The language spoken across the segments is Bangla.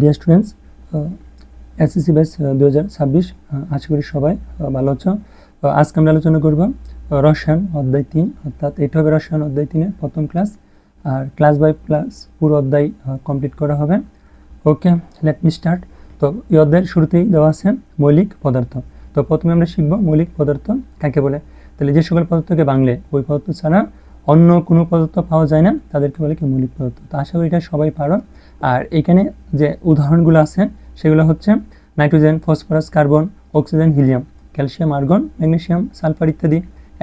ডিয়ার স্টুডেন্টস এসএসসি ব্যাচ দু হাজার ছাব্বিশ আশা করি সবাই আহ, ভালো আছো। তো আজকে আমরা আলোচনা করব রসায়ন অধ্যায় তিন অর্থাৎ এটা হবে রসায়ন অধ্যায় তিনের প্রথম ক্লাস আর ক্লাস বাই ক্লাস পুরো অধ্যায় কমপ্লিট করা হবে। ওকে লেট মি স্টার্ট তো এই অধ্যায়ের শুরুতেই দেওয়া আছে মৌলিক পদার্থ। তো প্রথমে আমরা শিখব মৌলিক পদার্থ কাকে বলে। তাহলে যে সকল পদার্থকে বাংলে ওই পদার্থ ছাড়া অন্য কোনো পদার্থ পাওয়া যায় না তাদেরকে বলে কি মৌলিক পদার্থ। তো আশা করি এটা সবাই পারো। আর এখানে যে উদাহরণগুলো আছে, সেগুলো হচ্ছে nitrogen, phosphorus, carbon, oxygen, helium, calcium, argon, magnesium, sulphur ইত্যাদি।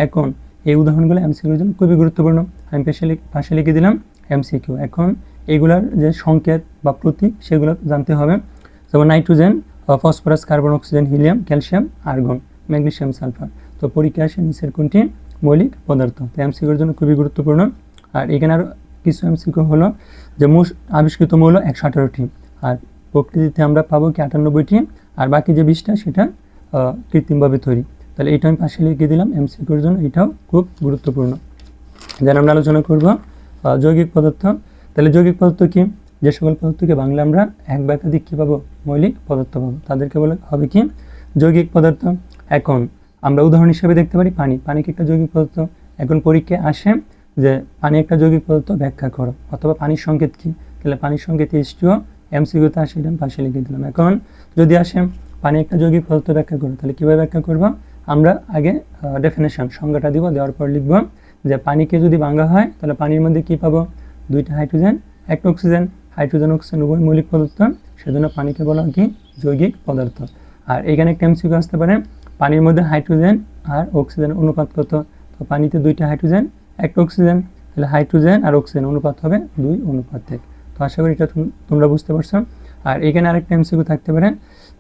এখন এই উদাহরণগুলো এমসিকিউর জন্য খুবই গুরুত্বপূর্ণ। আমি পাশে পাশে লিখে দিলাম এমসিকিউ এখন এগুলার যে সংকেত বা প্রতীক, সেগুলো জানতে হবে। যেমন nitrogen phosphorus, carbon, oxygen, helium, calcium, argon, magnesium, sulphur. তো পরীক্ষা আসে নিচের কোনটি? মৌলিক পদার্থ। তো এমসিকিউর জন্য খুবই গুরুত্বপূর্ণ। আর এখানে আরও কিছু এমসিকিউ হলো যে মোট আবিষ্কৃত মৌল একশো আঠারোটি। আর প্রকৃতিতে আমরা পাবো কি আটানব্বইটি, আর বাকি যে বিষটা সেটা কৃত্রিমভাবে তৈরি। তাহলে এটা আমি পাশে লিখে দিলাম, এমসিকিউর জন্য এটাও খুব গুরুত্বপূর্ণ। যেন আমরা আলোচনা করব যৌগিক পদার্থ। তাহলে যৌগিক পদার্থ কি? যে সকল পদার্থকে বাংলা আমরা এক বা একাধিক কী পাবো? মৌলিক পদার্থ পাবো। তাদেরকে বলে হবে কি? যৌগিক পদার্থ, এখন। আমরা উদাহরণ হিসেবে দেখতে পারি পানি। পানি কি একটা যৌগিক পদার্থ? এখন পরীক্ষায় আসে যে পানি একটা যৌগিক পদার্থ ব্যাখ্যা করো। অথবা পানির সংকেত কি? তাহলে পানির সংকেত এইচটিও এমসিকিউতে আসে, এটা পাশে লিখে দিলাম। এখন যদি আসে, পানি একটা যৌগিক পদার্থ ব্যাখ্যা করো, তাহলে কীভাবে ব্যাখ্যা করব? আমরা আগে ডেফিনেশন সংজ্ঞাটা দিব, দেওয়ার পর লিখব যে পানিকে যদি ভাঙা হয়, তাহলে পানির মধ্যে কী পাবো? দুইটা হাইড্রোজেন একটা অক্সিজেন হাইড্রোজেন অক্সিজেন উভয় মৌলিক পদার্থ। সেজন্য পানিকে বলা হয় কি? যৌগিক পদার্থ। আর এখানে একটা এমসিকিউ আসতে পারে, পানির মধ্যে হাইড্রোজেন আর অক্সিজেন অনুপাত কত? তো পানিতে দুইটা হাইড্রোজেন একটা অক্সিজেন তাহলে হাইড্রোজেন আর অক্সিজেন অনুপাত হবে দুই অনুপাত এক। তো আশা করি এটা তোমরা বুঝতে পারছ। আর এখানে আরেকটা এমসিকিউ থাকতে পারে,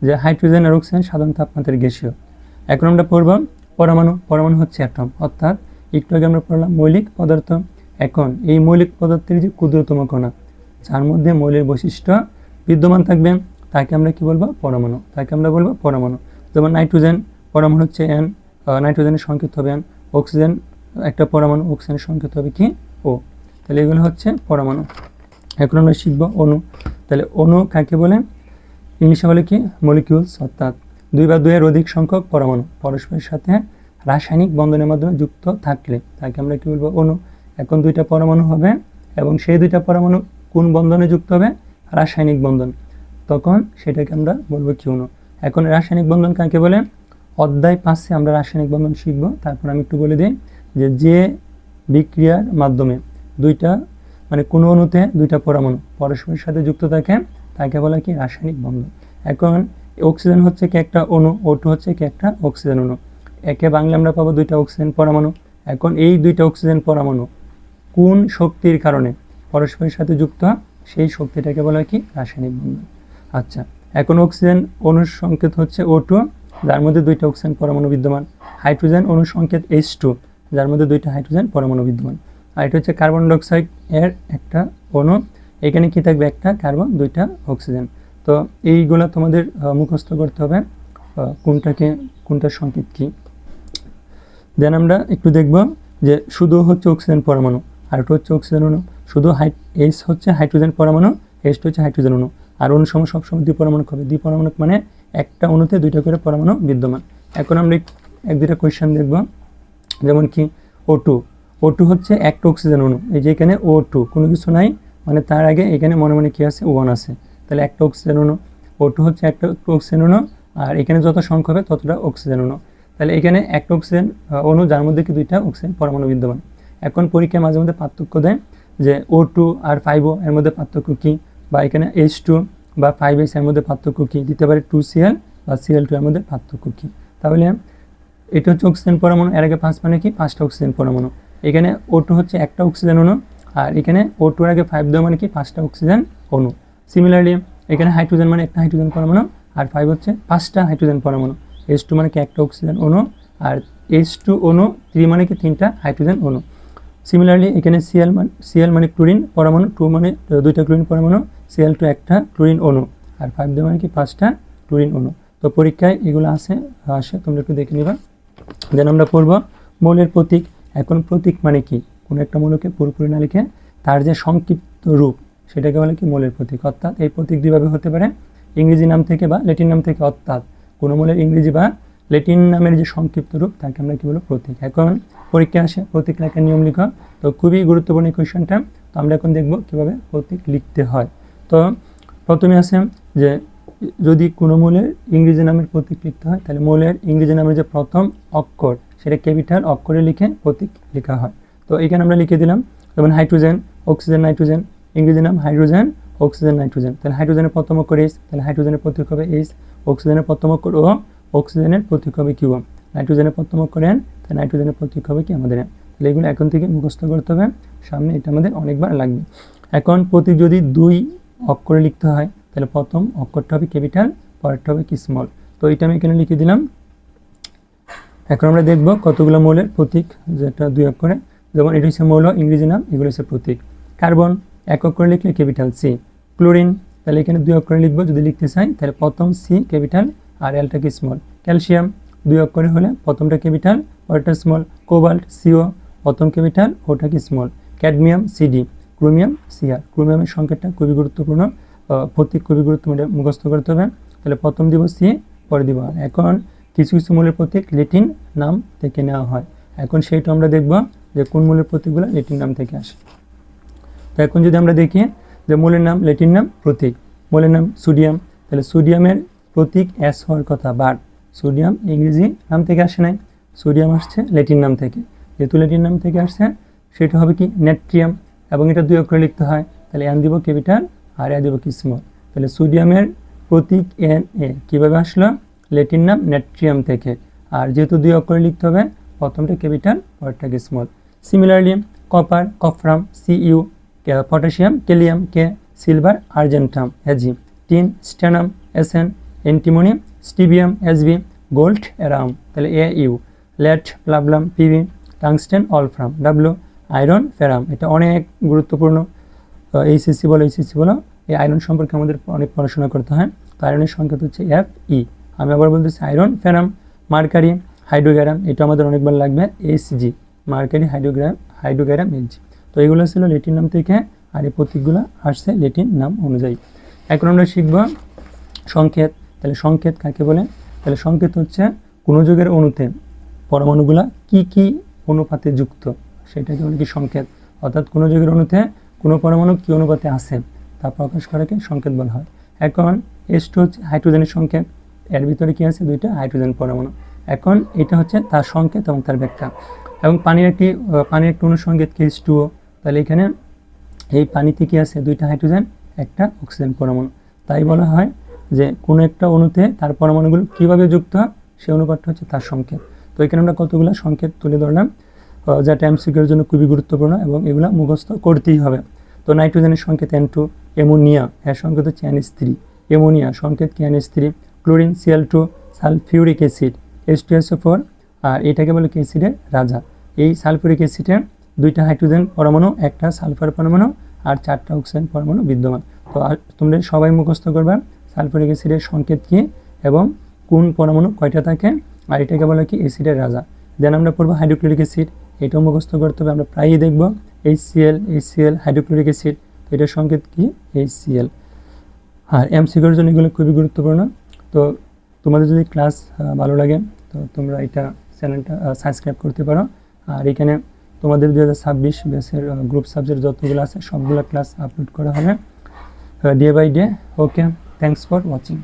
যে হাইড্রোজেন আর অক্সিজেন সাধারণ তাপমাত্রার গ্যাসীয় এখন আমরা পড়ব পরমাণু পরমাণু হচ্ছে অ্যাটম অর্থাৎ একটু আগে আমরা পড়লাম মৌলিক পদার্থ। এখন এই মৌলিক পদার্থের যে ক্ষুদ্রতম কণা, যার মধ্যে মৌলের বৈশিষ্ট্য বিদ্যমান থাকবে, তাকে আমরা কি বলব? পরমাণু। তাকে আমরা বলব পরমাণু। যেমন নাইট্রোজেন পরমাণু হচ্ছে এন নাইট্রোজেনের সংকেত হবে এন অক্সিজেন একটা পরমাণু অক্সিজেনের সংকেত হবে কি? ও তাহলে এগুলো হচ্ছে পরমাণু। এখন আমরা শিখব অণু। তাহলে অণু কাকে বলে? ইংলিশে বলে কি? মলিকিউলস অর্থাৎ দুই বা দুইয়ের অধিক সংখ্যক পরমাণু। পরস্পরের সাথে রাসায়নিক বন্ধনের মাধ্যমে যুক্ত থাকলে, তাকে আমরা কি বলব? অণু। এখন দুইটা পরমাণু হবে এবং সেই দুইটা পরমাণু কোন বন্ধনে যুক্ত হবে? রাসায়নিক বন্ধন। তখন সেটাকে আমরা বলব কি অণু? এখন রাসায়নিক বন্ধন কাকে বলে? অধ্যায় পাঁচে আমরা রাসায়নিক বন্ধন শিখব। তারপর আমি একটু বলে দিই। যে যে বিক্রিয়ার মাধ্যমে দুইটা মানে কোনো অণুতে দুইটা পরমাণু পরস্পরের সাথে যুক্ত থাকে, তাকে বলা কি? রাসায়নিক বন্ধন। এখন অক্সিজেন হচ্ছে কি একটা অণু ও টু হচ্ছে কি একটা অক্সিজেন অণু। একে বাংলা আমরা পাবো দুইটা অক্সিজেন পরমাণু। এখন এই দুইটা অক্সিজেন পরমাণু কোন শক্তির কারণে পরস্পরের সাথে যুক্ত? সেই শক্তিটাকে বলা কি? রাসায়নিক বন্ধন। আচ্ছা এখন অক্সিজেন অণুর সংকেত হচ্ছে ও টু যার মধ্যে দুইটা অক্সিজেন পরমাণু বিদ্যমান। হাইড্রোজেন অণুর সংকেত এইচ টু যার মধ্যে দুইটা হাইড্রোজেন পরমাণু বিদ্যমান। আর এটা হচ্ছে কার্বন ডাইঅক্সাইড এর একটা অণু। এখানে কি থাকবে? একটা কার্বন, দুইটা অক্সিজেন। তো এইগুলো তোমাদের মুখস্থ করতে হবে কোনটাকে, কোনটার সংকেত কী। দেন আমরা একটু দেখব যে শুধু হচ্ছে অক্সিজেন পরমাণু, আর একটা হচ্ছে অক্সিজেন অণু। শুধু হাই এইচ হচ্ছে হাইড্রোজেন পরমাণু এইচ হচ্ছে হাইড্রোজেন অণু। আর অণু সময় সবসময় দ্বিপরমাণুক হবে। দ্বিপরমাণুক মানে একটা অণুতে দুইটা করে পরমাণু বিদ্যমান। এখন আমরা এক- এক দুইটা কোয়েশ্চেন দেখব। যেমন কি ও টু ও টু হচ্ছে একটা অক্সিজেন অণু। এই যে এখানে ও টু কোনো কিছু নাই মানে তার আগে এখানে মনে মনে কি আছে? ওয়ান আছে। তাহলে একটা অক্সিজেন অণু। ও টু হচ্ছে একটা অক্সিজেন অণু, আর এখানে যত সংখ্যা হবে ততটা অক্সিজেন অণু। তাহলে এখানে একটা অক্সিজেন অণু, যার মধ্যে কি দুইটা? অক্সিজেন পরমাণু বিদ্যমান। এখন পরীক্ষায় মাঝে মধ্যে পার্থক্য দেয় যে ও টু আর ফাইভ ও এর মধ্যে পার্থক্য কী? বা এখানে এইচ টু বা ফাইভ এইচ এর মধ্যে পার্থক্য কী? দিতে পারে টু সিএল বা সিএল টু এর মধ্যে পার্থক্য কী? তাহলে এটা হচ্ছে অক্সিজেন পরমাণু, এর আগে পাঁচ মানে কি? পাঁচটা অক্সিজেন পরমাণু। এখানে ও টু হচ্ছে একটা অক্সিজেন অণু, আর এখানে ও টুর আগে ফাইভ দেওয়া মানে কি? পাঁচটা অক্সিজেন অণু। সিমিলারলি এখানে হাইড্রোজেন মানে একটা হাইড্রোজেন পরমাণু, আর ফাইভ হচ্ছে পাঁচটা হাইড্রোজেন পরমাণু। এইচ টু মানে কি? একটা অক্সিজেন অণু, আর এইচ টু অণু থ্রি মানে কি? তিনটা হাইড্রোজেন অণু। সিমিলারলি এখানে সিএল মানে সিএল মানে ক্লোরিন পরমাণু টু মানে দুইটা ক্লোরিন পরমাণু সিএল টু একটা ক্লোরিন অণু, আর ফাইভ দেওয়া মানে কি? পাঁচটা ক্লোরিন অণু। তো পরীক্ষায় এগুলো আছে, আসে, তোমরা একটু দেখে নিবা। দেন আমরা পড়ব মৌলের প্রতীক। এখন প্রতীক মানে কি? কোনো একটা মৌলকে পুরোপুরি না লিখে তার যে সংক্ষিপ্ত রূপ, সেটাকে বলে কি? মৌলের প্রতীক। অর্থাৎ এই প্রতীক দুইভাবে হতে পারে। ইংরেজি নাম থেকে বা ল্যাটিন নাম থেকে অর্থাৎ কোনো মৌলের ইংরেজি বা ল্যাটিন নামের যে সংক্ষিপ্ত রূপ, তাকে আমরা কী বলব? প্রতীক। এখন পরীক্ষা আসে, প্রতীক লেখার নিয়ম লিখা। তো খুবই গুরুত্বপূর্ণ এই কোয়েশনটা তো আমরা এখন দেখব কীভাবে প্রতীক লিখতে হয়। তো প্রথমে আছে যে যদি কোনো মূলের ইংরেজি নামের প্রতীক লিখতে হয়, তাহলে মূলের ইংরেজি নামের যে প্রথম অক্ষর, সেটা ক্যাপিটাল অক্ষরে লিখে প্রতীক লেখা হয়। তো এখানে আমরা লিখে দিলাম, যেমন হাইড্রোজেন, অক্সিজেন, নাইট্রোজেন, ইংরেজি নাম হাইড্রোজেন, অক্সিজেন, নাইট্রোজেন। তাহলে হাইড্রোজেনের প্রথম অক্ষর এইচ তাহলে হাইড্রোজেনের প্রতীক হবে এইচ অক্সিজেনের প্রথম অক্ষর ও অক্সিজেনের প্রতীক হবে কিউ নাইট্রোজেনের প্রথম অক্ষর এন তাহলে নাইট্রোজেনের প্রতীক হবে কি আমাদের এন তাহলে এগুলো এখন থেকে মুখস্থ করতে হবে, সামনে এটা আমাদের অনেকবার লাগবে। এখন প্রতীক যদি দুই অক্ষরে লিখতে হয় তাহলে প্রথম অক্ষরটা হবে ক্যাপিটাল, পরেরটা হবে কি স্মল তো এটা আমি এখানে লিখে দিলাম। এখন আমরা দেখব কতগুলো মৌলের প্রতীক, যেটা দুই অক্ষরে। যেমন এটা হচ্ছে মৌল, ইংরেজি নাম, এগুলো হচ্ছে প্রতীক। কার্বন, এক অক্ষরে লিখলে ক্যাপিটাল সি ক্লোরিন, তাহলে এখানে দুই অক্ষরে লিখব, যদি লিখতে চাই, তাহলে প্রথম সি ক্যাপিটাল আর এলটা কি স্মল ক্যালসিয়াম, দুই অক্ষরে হলে প্রথমটা ক্যাপিটাল, পরেরটা স্মল কোবাল্ট সিও প্রথম ক্যাপিটাল ওটা কি small cadmium CD chromium CR ক্রোমিয়ামের সংকেতটা খুবই গুরুত্বপূর্ণ। খুবই গুরুত্বপূর্ণ এটা মুখস্থ করতে হবে। তাহলে প্রথম দিব সি, পরে দিব এখন কিছু কিছু মূলের প্রতীক লেটিন নাম থেকে নেওয়া হয়। এখন সেইটা আমরা দেখব যে কোন মূলের প্রতীকগুলো লেটিন নাম থেকে আসে। তো এখন যদি আমরা দেখি যে মূলের নাম, লেটিন নাম, প্রতীক। মূলের নাম সোডিয়াম। তাহলে সোডিয়ামের প্রতীক অ্যাস হওয়ার কথা, বার। সোডিয়াম ইংরেজি নাম থেকে আসে নাই। সোডিয়াম আসছে ল্যাটিন নাম থেকে। যেহেতু ল্যাটিন নাম থেকে আসছে, সেটা হবে কি নেট্রিয়াম। এবং এটা দুই অক্ষরে লিখতে হয়। তাহলে এন দিব ক্যাপিটাল আর এ দিব স্মল তাহলে সোডিয়ামের প্রতীক এন এ কীভাবে আসলো? ল্যাটিন নাম নেট্রিয়াম থেকে। আর যেহেতু দুই অক্ষরে লিখতে হবে, প্রথমটা capital পরেরটাকে small similarly copper cuprum CU potassium kalium K silver argentum AG tin stannum SN antimony stibium SB gold aurum তাহলে A U lead plumbum PB tungsten wolfram W iron ferrum এটা অনেক গুরুত্বপূর্ণ। এইচএসসি বলো এইচএসসি বলো, এই আয়রন সম্পর্কে আমাদের অনেক পড়াশোনা করতে হয়। তো আয়রনের সংকেত হচ্ছে এফ ই আমি আবার বলতেছি আয়রন ফেরাম মার্কারি হাইড্রোগ্রাম এটা আমাদের অনেকবার লাগবে H G mercury hydrargyrum hydrargyrum H G তো এগুলো ছিল লেটিন নাম থেকে, আর এই প্রতীকগুলো আসছে লেটিন নাম অনুযায়ী। এখন আমরা শিখব সংকেত। তাহলে সংকেত কাকে বলে? তাহলে সংকেত হচ্ছে কোনো যুগের অণুতে পরমাণুগুলা কি কি অনুপাতে যুক্ত, সেটাকে বলে কি সংকেত। অর্থাৎ কোনো যুগের অণুতে কোনো পরমাণু কি অনুপাতে আছে তা প্রকাশ করাকে সংকেত বলা হয়। এখন এসটা হচ্ছে হাইড্রোজেনের সংকেত, এর ভিতরে কি আছে দুইটা? হাইড্রোজেন পরমাণু। এখন এটা হচ্ছে তার সংকেত এবং তার ব্যাখ্যা। এবং পানির একটি পানির একটি অনুসংকেত কি এইচ টুও তাহলে এখানে এই পানিতে কি আছে? দুইটা হাইড্রোজেন, একটা অক্সিজেন পরমাণু। তাই বলা হয় যে কোনো একটা অণুতে তার পরমাণুগুলো কীভাবে যুক্ত হয় সেই অনুপাতটা হচ্ছে তার সংকেত। তো এখানে আমরা কতগুলো সংকেত তুলে ধরলাম? যা টাইমসিকের জন্য খুবই গুরুত্বপূর্ণ এবং এগুলো মুখস্থ করতেই হবে। তো নাইট্রোজেনের সংকেত এন টু এমোনিয়া এর সংকেত হচ্ছে এন থ্রি এমোনিয়া সংকেত কি N three chlorine CL two sulphuric acid H two S four আর এটাকে বলে অ্যাসিডের রাজা। এই সালফিউরিক অ্যাসিডে দুইটা হাইড্রোজেন পরমাণু, একটা সালফার পরমাণু আর চারটা অক্সিজেন পরমাণু বিদ্যমান। তো তোমরা সবাই মুখস্থ করবে সালফিউরিক অ্যাসিডের সংকেত কি এবং কোন পরমাণু কয়টা থাকে? আর এটাকে বলে কি অ্যাসিডের রাজা। দেন আমরা পড়ব হাইড্রোক্লোরিক অ্যাসিড এটাও মুখস্থ করতে হবে, আমরা প্রায়ই দেখব H CL H hydrochloric acid তো এটার সংকেত কি? এইচ সিএল আর এমসিকিউর জন্য এগুলো খুবই গুরুত্বপূর্ণ। তো তোমাদের যদি ক্লাস ভালো লাগে, তো তোমরা এটা চ্যানেলটা সাবস্ক্রাইব করতে পারো। আর এখানে তোমাদের দু হাজার ছাব্বিশ ব্যাচের গ্রুপ সাবজেক্ট যতগুলো আছে, সবগুলো ক্লাস আপলোড করা হবে। Day by day okay thanks for watching